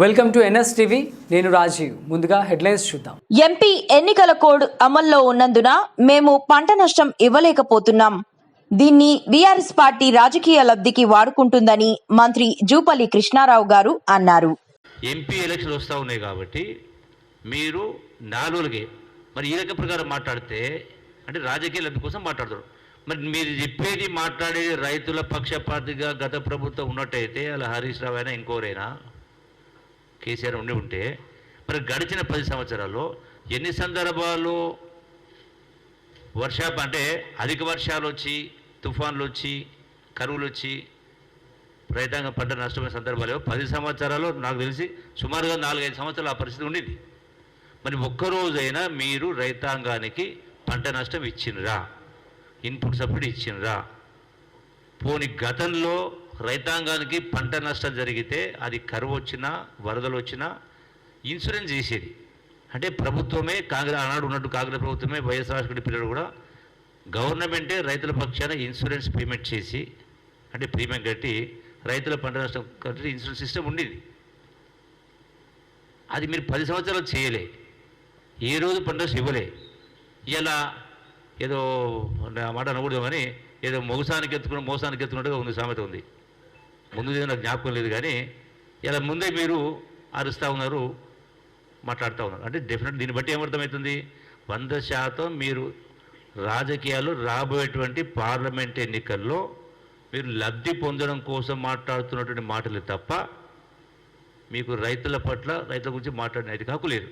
Welcome to NS TV నేను రాజీవ్. ముందుగా headlines చూద్దాం. ఎంపీ ఎన్నికల కోడ్ అమల్లో ఉన్నందున మేము పంట నష్టం ఇవ్వలేకపోతున్నాం. దీన్ని బీఆర్ఎస్ పార్టీ రాజకీయ లబ్ధికి వాడుకుంటుందని మంత్రి జూపల్లి కృష్ణారావు గారు అన్నారు. ఎంపీ ఎలక్షన్లు వస్తూ ఉన్నాయి కాబట్టి మీరు నాలుగులకే మరి ఈ రకం ప్రకారం మాట్లాడితే అంటే రాజకీయ లబ్ధి కోసం మాట్లాడతారు మరి మీరు చెప్పేది మాట్లాడేది రైతుల పక్షపాతిగా గత ప్రభుత్వం ఉన్నట్టయితే అలా హరీష్ రావు అయినా ఇంకోరైనా కేసీఆర్ ఉండి ఉంటే మరి గడిచిన పది సంవత్సరాల్లో ఎన్ని సందర్భాలు వర్షాప అంటే అధిక వర్షాలు వచ్చి తుఫాన్లు వచ్చి కరువులు వచ్చి రైతాంగం పంట నష్టమైన సందర్భాలు పది సంవత్సరాలు నాకు తెలిసి సుమారుగా నాలుగైదు సంవత్సరాలు ఆ పరిస్థితి ఉండేది. మరి ఒక్కరోజైనా మీరు రైతాంగానికి పంట నష్టం ఇచ్చినరా? Input subsidy ఇచ్చినరా? పోని గతంలో రైతాంగానికి పంట నష్టం జరిగితే అది కరువు వచ్చినా వరదలు వచ్చినా ఇన్సూరెన్స్ చేసేది. అంటే ప్రభుత్వమే కాంగ్రెస్ ఆనాడు ఉన్నట్టు కాంగ్రెస్ ప్రభుత్వమే వైఎస్ రాజశేఖర పిల్లలు కూడా గవర్నమెంటే రైతుల పక్షాన ఇన్సూరెన్స్ పేమెంట్ చేసి అంటే ప్రీమియం కట్టి రైతుల పంట నష్టం కట్టి ఇన్సూరెన్స్ సిస్టమ్ ఉండేది. అది మీరు పది సంవత్సరాలు చేయలే. ఏ రోజు పంట ఇవ్వలే. ఇలా ఏదో మాట అనకూడదు కానీ ఏదో మొగసానికి ఎత్తుకున్న మోసానికి ఎత్తుకున్నట్టుగా ఉంది సామెత ఉంది. ముందు నాకు జ్ఞాపకం లేదు కానీ ఇలా ముందే మీరు అరుస్తూ ఉన్నారు మాట్లాడుతూ ఉన్నారు. అంటే డెఫినెట్ దీన్ని బట్టి ఏమర్థమవుతుంది? వంద శాతం మీరు రాజకీయాలు రాబోయేటువంటి పార్లమెంట్ ఎన్నికల్లో మీరు లబ్ధి పొందడం కోసం మాట్లాడుతున్నటువంటి మాటలు తప్ప మీకు రైతుల పట్ల రైతుల గురించి మాట్లాడిన నైతిక హక్కు లేదు